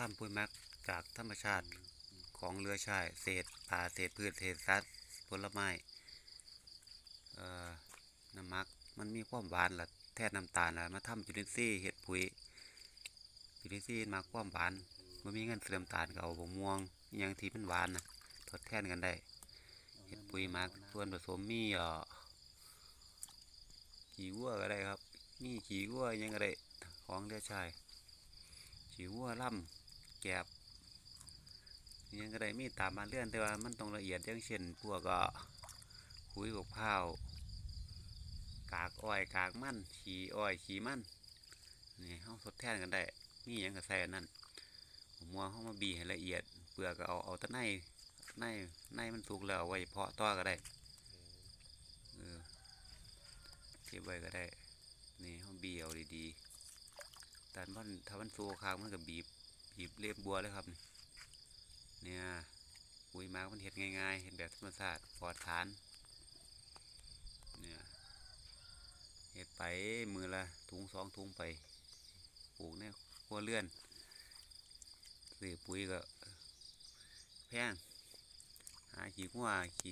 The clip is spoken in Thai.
ทำปุ๋ยมักจากธรรมชาติของเรือชาย เศษป่าเศษพืชเศษสัตว์ผลไม้เอ่อน้ำมักมันมีความหวานละแทนน้ำตาลละมาทำจุลินทรีย์เห็ดปุ๋ยจุลินทรีย์มักความหวานมันมีเงินเสื่อมตาลก็เอาบม่วงย่างทีมันหวานนะทดแทนกันได้เห็ดปุ๋ยมักส่วนผสมมีอ่อขี้วัวก็ได้ครับ มีขี้วัวยังก็ได้ของเรือชายขี้วัวล่ำ แกบยังก็ได้มีตามมาเลื่อนแต่ว่ามันต้องละเอียดอย่างเช่นพวกก็คุยบกพร้าวกากอ้อยกากมันขีอ้อยขีมันนี่เฮาทดแทนกันได้มีหยังก็ใส่นนั้นผมม่วงเฮามาบีให้ละเอียดเปลือกก็เอาเอาตะในในในมันสุกแล้วไว้เพาะต่อก็ได้เออเก็บไว้ก็ได้นี่เฮาบีเอาดีๆแต่มันถ้ามันสู้ค้างมันก็บีบ บีบเล็บบัวเลยครับนี่เนี่ยปุ๋ยหมากมันเห็ดง่ายๆ เห็ดแบบธรรมชาติปลอดฐานเนี่ยเห็ดไปมือละถุงสองถุงไปปลูกเนี่ยครัวเรือนซื้อปุ๋ยก็แพงหาขี้งัวขี